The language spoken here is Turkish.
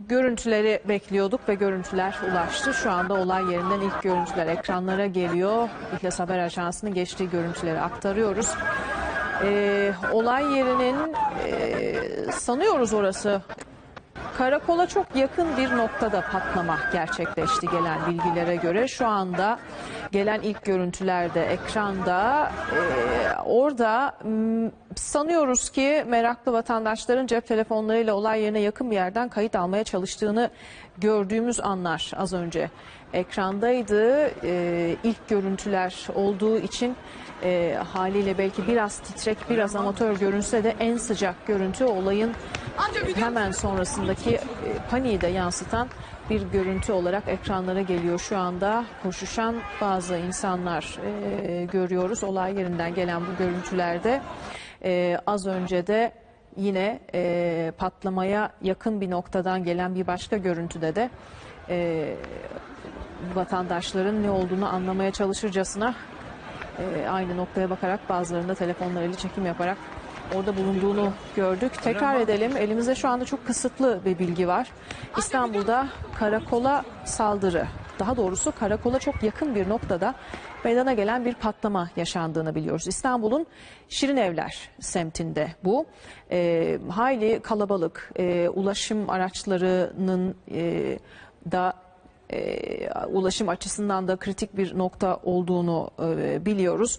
Görüntüleri bekliyorduk ve görüntüler ulaştı. Şu anda olay yerinden ilk görüntüler ekranlara geliyor. İhlas Haber Ajansı'nın geçtiği görüntüleri aktarıyoruz. Ee, olay yerinin e, sanıyoruz orası Karakola çok yakın bir noktada patlama gerçekleşti gelen bilgilere göre. Şu anda gelen ilk görüntülerde ekranda e, orada m, sanıyoruz ki meraklı vatandaşların cep telefonlarıyla olay yerine yakın bir yerden kayıt almaya çalıştığını gördüğümüz anlar az önce ekrandaydı. E, ilk görüntüler olduğu için e, haliyle belki biraz titrek biraz amatör görünse de en sıcak görüntü olayın hemen sonrasındaki e, paniği de yansıtan bir görüntü olarak ekranlara geliyor şu anda. Koşuşan bazı insanlar e, görüyoruz. Olay yerinden gelen bu görüntülerde E, az önce de yine patlamaya yakın bir noktadan gelen bir başka görüntüde de vatandaşların ne olduğunu anlamaya çalışırcasına aynı noktaya bakarak bazılarında telefonlarıyla çekim yaparak orada bulunduğunu gördük. Tekrar edelim. Elimizde şu anda çok kısıtlı bir bilgi var. İstanbul'da karakola saldırı, daha doğrusu karakola çok yakın bir noktada meydana gelen bir patlama yaşandığını biliyoruz. İstanbul'un Şirinevler semtinde bu. E, hayli kalabalık, e, ulaşım araçlarının e, da e, ulaşım açısından da kritik bir nokta olduğunu e, biliyoruz.